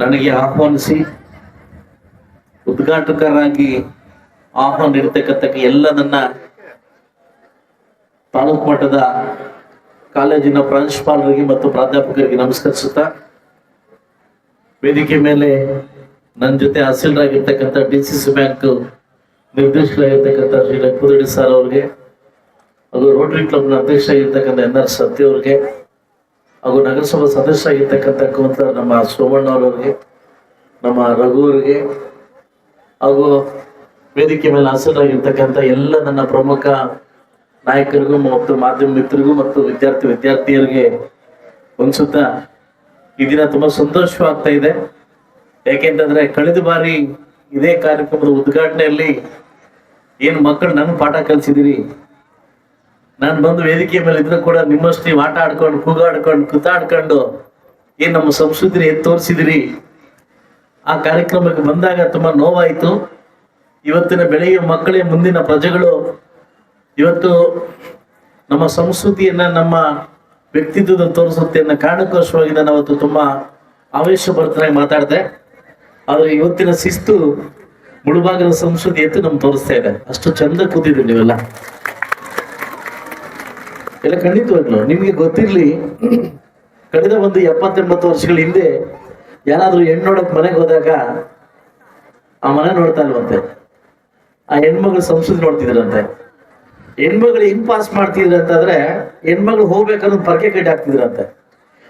ನನಗೆ ಆಹ್ವಾನಿಸಿ ಉದ್ಘಾಟಕರಾಗಿ ಆಹ್ವಾನ ಇರತಕ್ಕಂಥ ಎಲ್ಲ ನನ್ನ ತಾಲೂಕು ಮಟ್ಟದ ಕಾಲೇಜಿನ ಪ್ರಾಂಶುಪಾಲರಿಗೆ ಮತ್ತು ಪ್ರಾಧ್ಯಾಪಕರಿಗೆ ನಮಸ್ಕರಿಸುತ್ತಾ, ವೇದಿಕೆ ಮೇಲೆ ನನ್ನ ಜೊತೆ ಹಾಸಿಲರಾಗಿರ್ತಕ್ಕಂಥ ಡಿ ಸಿ ಸಿ ಬ್ಯಾಂಕ್ ನಿರ್ದೇಶಕರಾಗಿರ್ತಕ್ಕಂಥ ಶ್ರೀ ಲಕ್ಷ್ಮೀರೆಡ್ಡಿ ಸರ್ ಅವ್ರಿಗೆ, ಹಾಗೂ ರೋಟರಿ ಕ್ಲಬ್ನ ಅಧ್ಯಕ್ಷರಾಗಿರ್ತಕ್ಕಂಥ ಎನ್ ಆರ್ ಸತ್ಯ ಅವ್ರಿಗೆ ಹಾಗೂ ನಗರಸಭಾ ಸದಸ್ಯ ಆಗಿರ್ತಕ್ಕಂಥ ಕುಂತ ನಮ್ಮ ಸೋಮಣ್ಣ ಅವರವ್ರಿಗೆ ನಮ್ಮ ರಘು ಅವರಿಗೆ ಹಾಗೂ ವೇದಿಕೆ ಮೇಲೆ ಹಾಸರಾಗಿರ್ತಕ್ಕಂಥ ಎಲ್ಲ ನನ್ನ ಪ್ರಮುಖ ನಾಯಕರಿಗೂ, ಮತ್ತು ಮಾಧ್ಯಮ ಮಿತ್ರರಿಗೂ, ಮತ್ತು ವಿದ್ಯಾರ್ಥಿ ವಿದ್ಯಾರ್ಥಿಯರಿಗೆ ಅನ್ಸುತ್ತಾ ಈ ದಿನ ತುಂಬಾ ಸಂತೋಷವಾಗ್ತಾ ಇದೆ. ಯಾಕೆಂತಂದ್ರೆ ಕಳೆದ ಬಾರಿ ಇದೇ ಕಾರ್ಯಕ್ರಮದ ಉದ್ಘಾಟನೆಯಲ್ಲಿ ಏನು ಮಕ್ಕಳು ನನ್ನ ಪಾಠ ಕಲಿಸಿದಿರಿ ನಾನು ಬಂದು ವೇದಿಕೆ ಮೇಲೆ ಇದ್ರೂ ಕೂಡ ನಿಮ್ಮಷ್ಟು ಆಟ ಆಡ್ಕೊಂಡು ಕೂಗಾಡ್ಕೊಂಡು ಕೂತಾಡ್ಕೊಂಡು ಏನ್ ನಮ್ಮ ಸಂಸ್ಕೃತಿ ಎದ್ದು ತೋರಿಸಿದಿರಿ? ಆ ಕಾರ್ಯಕ್ರಮಕ್ಕೆ ಬಂದಾಗ ತುಂಬಾ ನೋವಾಯಿತು. ಇವತ್ತಿನ ಬೆಳೆಯುವ ಮಕ್ಕಳೇ ಮುಂದಿನ ಪ್ರಜೆಗಳು. ಇವತ್ತು ನಮ್ಮ ಸಂಸ್ಕೃತಿಯನ್ನ, ನಮ್ಮ ವ್ಯಕ್ತಿತ್ವದ ತೋರಿಸುತ್ತೆ ಅನ್ನೋ ಕಾರಣಕ್ಕೋಸ್ಕರವಾಗಿ ನಾನು ಅವತ್ತು ತುಂಬಾ ಆವೇಶ ಭರಿತನಾಗಿ ಮಾತಾಡಿದೆ. ಆದ್ರೆ ಇವತ್ತಿನ ಶಿಸ್ತು ಮುಳುಬಾಗದ ಸಂಸ್ಕೃತಿ ಎತ್ತು ನಮ್ಗೆ ತೋರಿಸ್ತಾ ಇದೆ. ಅಷ್ಟು ಚಂದ ಕೂತಿದ್ರಿ ನೀವೆಲ್ಲ. ಎಲ್ಲ ಖಂಡಿತವಾಗ್ಲು ನಿಮಗೆ ಗೊತ್ತಿರಲಿ, ಕಳೆದ ಒಂದು ಎಪ್ಪತ್ತೆಂಬತ್ತು ವರ್ಷಗಳ ಹಿಂದೆ ಯಾರಾದರೂ ಹೆಣ್ಣು ನೋಡಕ್ ಮನೆಗೆ ಹೋದಾಗ ಆ ಮನೆ ನೋಡ್ತಾ ಇಲ್ವಂತೆ. ಆ ಹೆಣ್ಮಗಳು ಸಂಸ್ಕೃತಿ ನೋಡ್ತಿದ್ರಂತೆ. ಹೆಣ್ಮಗಳು ಹಿಂಗ್ ಪಾಸ್ ಮಾಡ್ತಿದ್ರು ಅಂತಂದ್ರೆ ಹೆಣ್ಮಗಳು ಹೋಗ್ಬೇಕನ್ನೋದು ಪರ್ಕೆ ಕಟ್ಟಿ ಹಾಕ್ತಿದ್ರಂತೆ.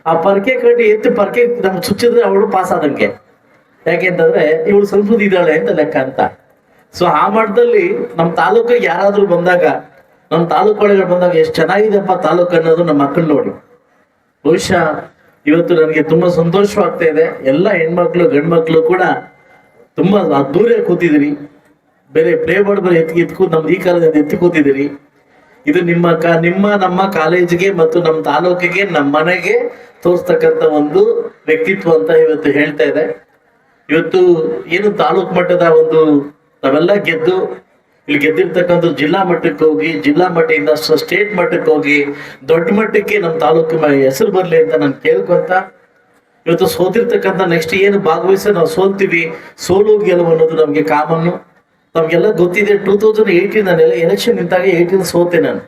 ಆ ಪರ್ಕೆ ಕಟ್ಟಿ ಎತ್ತಿ ಪರ್ಕೆ ನಮ್ಗೆ ಚುಚ್ಚಿದ್ರೆ ಅವಳು ಪಾಸ್ ಆದಂಗೆ. ಯಾಕೆಂತಂದ್ರೆ ಇವಳು ಸಂಸ್ಕೃತಿ ಇದ್ದಾಳೆ ಅಂತ ಲೆಕ್ಕ ಅಂತ. ಸೊ ಆ ಮಟ್ಟದಲ್ಲಿ ನಮ್ಮ ತಾಲೂಕಿಗೆ ಯಾರಾದ್ರೂ ಬಂದಾಗ ನಮ್ಮ ತಾಲೂಕು ಒಳಗಡೆ ಬಂದಾಗ ಎಷ್ಟು ಚೆನ್ನಾಗಿದೆಪ್ಪ ತಾಲೂಕು ಅನ್ನೋದು ನಮ್ಮ ಮಕ್ಕಳು ನೋಡಿ. ಬಹುಶಃ ಇವತ್ತು ನನಗೆ ತುಂಬಾ ಸಂತೋಷವಾಗ್ತಾ ಇದೆ. ಎಲ್ಲ ಹೆಣ್ಮಕ್ಳು, ಗಂಡ್ಮಕ್ಳು ಕೂಡ ತುಂಬಾ ಅದ್ದೂರಿ ಕೂತಿದಿರಿ ಬೇರೆ ಪ್ಲೇ ಬೋರ್ಡ್ ಬೇರೆ ಎತ್ತಿ ಎತ್ಕೂ ನಮ್ದು ಈ ಕಾಲದಿಂದ ಎತ್ತಿ ಕೂತಿದ್ದೀರಿ. ಇದು ನಿಮ್ಮ ಕ, ನಿಮ್ಮ ನಮ್ಮ ಕಾಲೇಜಿಗೆ ಮತ್ತು ನಮ್ಮ ತಾಲೂಕಿಗೆ, ನಮ್ಮ ಮನೆಗೆ ತೋರಿಸ್ತಕ್ಕಂಥ ಒಂದು ವ್ಯಕ್ತಿತ್ವ ಅಂತ ಇವತ್ತು ಹೇಳ್ತಾ ಇದೆ. ಇವತ್ತು ಏನು ತಾಲೂಕು ಮಟ್ಟದ ಒಂದು ನಾವೆಲ್ಲ ಗೆದ್ದು ಇಲ್ಲಿ ಗೆದ್ದಿರ್ತಕ್ಕಂಥ ಜಿಲ್ಲಾ ಮಟ್ಟಕ್ಕೆ ಹೋಗಿ, ಜಿಲ್ಲಾ ಮಟ್ಟದಿಂದ ಸ್ಟೇಟ್ ಮಟ್ಟಕ್ಕೆ ಹೋಗಿ, ದೊಡ್ಡ ಮಟ್ಟಕ್ಕೆ ನಮ್ಮ ತಾಲೂಕು ಹೆಸರು ಬರಲಿ ಅಂತ ನಾನು ಕೇಳ್ಕೊಂತ ಇವತ್ತು ಸೋತಿರ್ತಕ್ಕಂಥ ನೆಕ್ಸ್ಟ್ ಏನು ಭಾಗವಹಿಸಿ ನಾವು ಸೋಲ್ತೀವಿ, ಸೋಲು ಗೆಲುವು ಅನ್ನೋದು ನಮಗೆ ಕಾಮನ್ನು. ನಮಗೆಲ್ಲ ಗೊತ್ತಿದೆ ಟೂ ತೌಸಂಡ್ ಏಯ್ಟೀನ್ ನಾನೆಲ್ಲ ಎಲೆಕ್ಷನ್ ನಿಂತಾಗ ಏಯ್ಟೀನ್ ಸೋತೆ ನಾನು.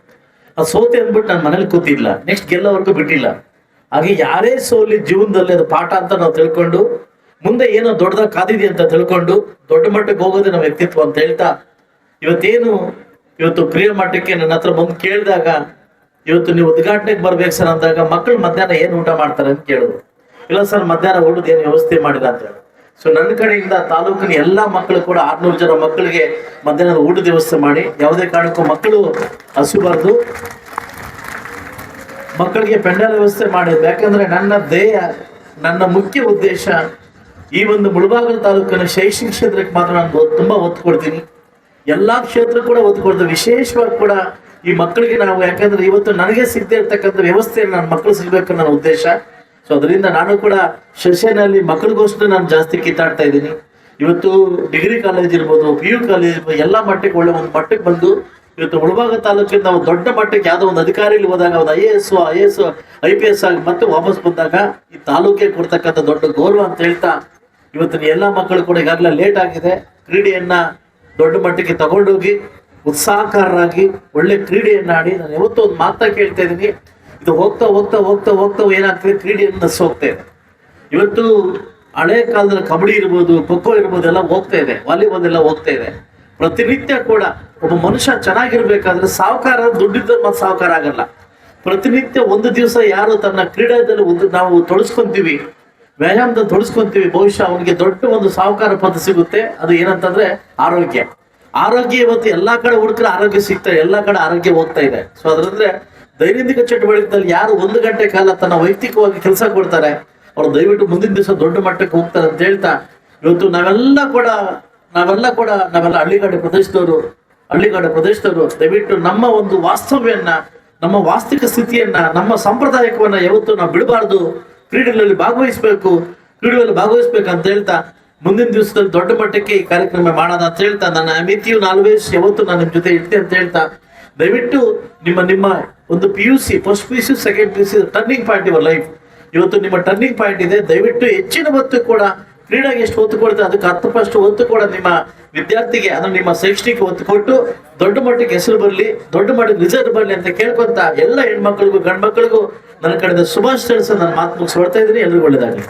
ಆ ಸೋತೆ ಅಂದ್ಬಿಟ್ಟು ನಾನು ಮನೇಲಿ ಕೂತಿಲ್ಲ. ನೆಕ್ಸ್ಟ್ ಗೆಲ್ಲೋವರೆಗೂ ಬಿಟ್ಟಿಲ್ಲ. ಹಾಗೆ ಯಾರೇ ಸೋಲಿ ಜೀವನದಲ್ಲಿ ಅದು ಪಾಠ ಅಂತ ನಾವು ತಿಳ್ಕೊಂಡು, ಮುಂದೆ ಏನೋ ದೊಡ್ಡದಾಗ ಕಾದಿದೆ ಅಂತ ತಿಳ್ಕೊಂಡು, ದೊಡ್ಡ ಮಟ್ಟಕ್ಕೆ ಹೋಗೋದೇ ನಮ್ಮ ವ್ಯಕ್ತಿತ್ವ ಅಂತ ಹೇಳ್ತಾ ಇವತ್ತೇನು ಇವತ್ತು ಕ್ರಿಯಾ ಮಟ್ಟಕ್ಕೆ ನನ್ನ ಹತ್ರ ಬಂದು ಕೇಳಿದಾಗ ಇವತ್ತು ನೀವು ಉದ್ಘಾಟನೆಗೆ ಬರ್ಬೇಕು ಸರ್ ಅಂದಾಗ ಮಕ್ಕಳು ಮಧ್ಯಾಹ್ನ ಏನು ಊಟ ಮಾಡ್ತಾರೆ ಅಂತ ಕೇಳಿದ್ರು. ಇಲ್ಲ ಸರ್, ಮಧ್ಯಾಹ್ನ ಊಟದ ಏನು ವ್ಯವಸ್ಥೆ ಮಾಡಿಲ್ಲ ಅಂತ ಹೇಳಿ. ಸೊ ನನ್ನ ಕಡೆಯಿಂದ ತಾಲೂಕಿನ ಎಲ್ಲಾ ಮಕ್ಕಳು ಕೂಡ ಆರ್ನೂರು ಜನ ಮಕ್ಕಳಿಗೆ ಮಧ್ಯಾಹ್ನದ ಊಟದ ವ್ಯವಸ್ಥೆ ಮಾಡಿ, ಯಾವುದೇ ಕಾರಣಕ್ಕೂ ಮಕ್ಕಳು ಹಸಿಬಾರ್ದು. ಮಕ್ಕಳಿಗೆ ಪೆಂಡಲ್ ವ್ಯವಸ್ಥೆ ಮಾಡಿದ್ರು. ಯಾಕಂದ್ರೆ ನನ್ನ ಧ್ಯೇಯ, ನನ್ನ ಮುಖ್ಯ ಉದ್ದೇಶ ಈ ಒಂದು ಮುಳಬಾಗಲ ತಾಲೂಕಿನ ಶೈಕ್ಷಣಿಕ ಕ್ಷೇತ್ರಕ್ಕೆ ಮಾತ್ರ ನಾನು ತುಂಬಾ ಒತ್ತು ಕೊಡ್ತೀನಿ. ಎಲ್ಲಾ ಕ್ಷೇತ್ರ ಕೂಡ ಒತ್ತು ವಿಶೇಷವಾಗಿ ಕೂಡ ಈ ಮಕ್ಕಳಿಗೆ ನಾವು, ಯಾಕಂದ್ರೆ ಇವತ್ತು ನನಗೆ ಸಿಗದೆ ಇರ್ತಕ್ಕಂಥ ವ್ಯವಸ್ಥೆಯನ್ನು ನನ್ನ ಮಕ್ಕಳು ಸಿಗಬೇಕು ನನ್ನ ಉದ್ದೇಶ. ಸೊ ಅದರಿಂದ ನಾನು ಕೂಡ ಸೆಷನಲ್ಲಿ ಮಕ್ಕಳಿಗೋಸ್ಕರ ನಾನು ಜಾಸ್ತಿ ಕಿತ್ತಾಡ್ತಾ ಇದ್ದೀನಿ. ಇವತ್ತು ಡಿಗ್ರಿ ಕಾಲೇಜ್ ಇರ್ಬೋದು ಪಿ ಯು ಕಾಲೇಜ್ ಎಲ್ಲ ಮಟ್ಟಕ್ಕೆ ಒಳ್ಳೆ ಒಂದು ಮಟ್ಟಕ್ಕೆ ಬಂದು ಇವತ್ತು ಮುಳಬಾಗ ತಾಲೂಕಿನ ಒಂದು ದೊಡ್ಡ ಮಟ್ಟಕ್ಕೆ ಯಾವುದೋ ಒಂದು ಅಧಿಕಾರಿಯಲ್ಲಿ ಹೋದಾಗ ಒಂದು I A S I A S I P S ಆಗಿ ಮತ್ತೆ ವಾಪಸ್ ಬಂದಾಗ ಈ ತಾಲೂಕಿಗೆ ಕೊಡ್ತಕ್ಕಂಥ ದೊಡ್ಡ ಗೌರವ ಅಂತ ಹೇಳ್ತಾ ಇವತ್ತಿನ ಎಲ್ಲ ಮಕ್ಕಳು ಕೂಡ ಈಗಾಗಲೇ ಲೇಟ್ ಆಗಿದೆ. ಕ್ರೀಡೆಯನ್ನ ದೊಡ್ಡ ಮಟ್ಟಕ್ಕೆ ತಗೊಂಡೋಗಿ ಉತ್ಸಾಹಕಾರರಾಗಿ ಒಳ್ಳೆ ಕ್ರೀಡೆಯನ್ನಾಡಿ ನಾನು ಯಾವತ್ತೂ ಒಂದು ಮಾತಾ ಕೇಳ್ತಾ ಇದ್ದೀನಿ. ಇದು ಹೋಗ್ತಾ ಹೋಗ್ತಾ ಹೋಗ್ತಾ ಹೋಗ್ತಾ ಏನಾಗ್ತದೆ? ಕ್ರೀಡೆಯನ್ನು ಹೋಗ್ತಾ ಇದೆ. ಇವತ್ತು ಹಳೆ ಕಾಲದಲ್ಲಿ ಕಬಡ್ಡಿ ಇರ್ಬೋದು, ಖೋಖೋ ಇರ್ಬೋದು, ಎಲ್ಲ ಹೋಗ್ತಾ ಇದೆ. ವಾಲಿಬಾಲ್ ಎಲ್ಲ ಹೋಗ್ತಾ ಇದೆ. ಪ್ರತಿನಿತ್ಯ ಕೂಡ ಒಬ್ಬ ಮನುಷ್ಯ ಚೆನ್ನಾಗಿರ್ಬೇಕಾದ್ರೆ ಸಾವುಕಾರ ದುಡ್ಡಿದ್ದ ಮತ್ತು ಸಾವುಕಾರ ಆಗಲ್ಲ. ಪ್ರತಿನಿತ್ಯ ಒಂದು ದಿವಸ ಯಾರು ತನ್ನ ಕ್ರೀಡೆಯಲ್ಲಿ ಒಂದು ನಾವು ತೊಡಸ್ಕೊಂತೀವಿ, ವ್ಯಾಯಾಮದಲ್ಲಿ ತೊಡಸ್ಕೊಂತೀವಿ, ಬಹುಶಃ ಅವನಿಗೆ ದೊಡ್ಡ ಒಂದು ಸಾಹುಕಾರ ಪದ ಸಿಗುತ್ತೆ. ಅದು ಏನಂತಂದ್ರೆ ಆರೋಗ್ಯ. ಆರೋಗ್ಯ ಇವತ್ತು ಎಲ್ಲಾ ಕಡೆ ಹುಡುಕ್ರೆ ಆರೋಗ್ಯ ಸಿಗ್ತಾ ಎಲ್ಲ ಕಡೆ ಆರೋಗ್ಯ ಹೋಗ್ತಾ ಇದೆ. ಸೊ ಅದ್ರಂದ್ರೆ ದೈನಂದಿನ ಚಟುವಟಿಕೆಯಲ್ಲಿ ಯಾರು ಒಂದು ಗಂಟೆ ಕಾಲ ತನ್ನ ವೈಯಕ್ತಿಕವಾಗಿ ಕೆಲಸ ಕೊಡ್ತಾರೆ, ಅವ್ರು ದಯವಿಟ್ಟು ಮುಂದಿನ ದಿವಸ ದೊಡ್ಡ ಮಟ್ಟಕ್ಕೆ ಹೋಗ್ತಾರೆ ಅಂತ ಹೇಳ್ತಾ, ಇವತ್ತು ನಾವೆಲ್ಲ ಕೂಡ ನಾವೆಲ್ಲ ಕೂಡ, ನಾವೆಲ್ಲ ಹಳ್ಳಿಗಾಡು ಪ್ರದೇಶದವರು ಹಳ್ಳಿಗಾಡು ಪ್ರದೇಶದವರು, ದಯವಿಟ್ಟು ನಮ್ಮ ಒಂದು ವಾಸ್ತವ್ಯನ್ನ, ನಮ್ಮ ವಾಸ್ತವಿಕ ಸ್ಥಿತಿಯನ್ನ, ನಮ್ಮ ಸಂಪ್ರದಾಯಕವನ್ನ ಯಾವತ್ತು ನಾವು ಬಿಡಬಾರ್ದು. ಕ್ರೀಡೆಗಳಲ್ಲಿ ಭಾಗವಹಿಸಬೇಕು, ಕ್ರೀಡೆಗಳಲ್ಲಿ ಭಾಗವಹಿಸ್ಬೇಕು ಅಂತ ಹೇಳ್ತಾ ಮುಂದಿನ ದಿವಸದಲ್ಲಿ ದೊಡ್ಡ ಮಟ್ಟಕ್ಕೆ ಈ ಕಾರ್ಯಕ್ರಮ ಮಾಡೋಣ ಅಂತ ಹೇಳ್ತಾ, ನನ್ನ ಅಮಿತಿಯು ಆಲ್ವೇಸ್ ಯಾವತ್ತು ನಾನು ನಿಮ್ ಜೊತೆ ಇರ್ತೆ ಅಂತ ಹೇಳ್ತಾ, ದಯವಿಟ್ಟು ನಿಮ್ಮ ನಿಮ್ಮ ಒಂದು P U C first P U C second P U C turning point your life ಇವತ್ತು ನಿಮ್ಮ ಟರ್ನಿಂಗ್ ಪಾಯಿಂಟ್ ಇದೆ, ದಯವಿಟ್ಟು ಹೆಚ್ಚಿನ ಹೊತ್ತು ಕೂಡ ಕ್ರೀಡೆಗೆ ಎಷ್ಟು ಒತ್ತು ಕೊಡುತ್ತೆ, ಅದಕ್ಕೆ ಫಸ್ಟ್ ಒತ್ತು ಕೂಡ ನಿಮ್ಮ ವಿದ್ಯಾರ್ಥಿಗೆ, ಅಂದ್ರೆ ನಿಮ್ಮ ಶೈಕ್ಷಣಿಕ ಒತ್ತು ಕೊಟ್ಟು ದೊಡ್ಡ ಮಟ್ಟಕ್ಕೆ ಹೆಸರು ಬರಲಿ, ದೊಡ್ಡ ಮಟ್ಟಕ್ಕೆ ರಿಸಲ್ಟ್ ಬರಲಿ ಅಂತ ಕೇಳ್ಕೊಂತ ಎಲ್ಲ ಹೆಣ್ಮಕ್ಳಿಗೂ, ಗಂಡ್ಮಕ್ಳಿಗೂ ನನ್ನ ಕಡೆಯಿಂದ ಶುಭಾಶಯ ನನ್ನ ಮಾತು ಮುಗಿಸ್ಕೊಳ್ತಾ ಇದ್ದೀನಿ. ಎಲ್ರಿಗೂ ಒಳ್ಳೇದಾಗಲಿ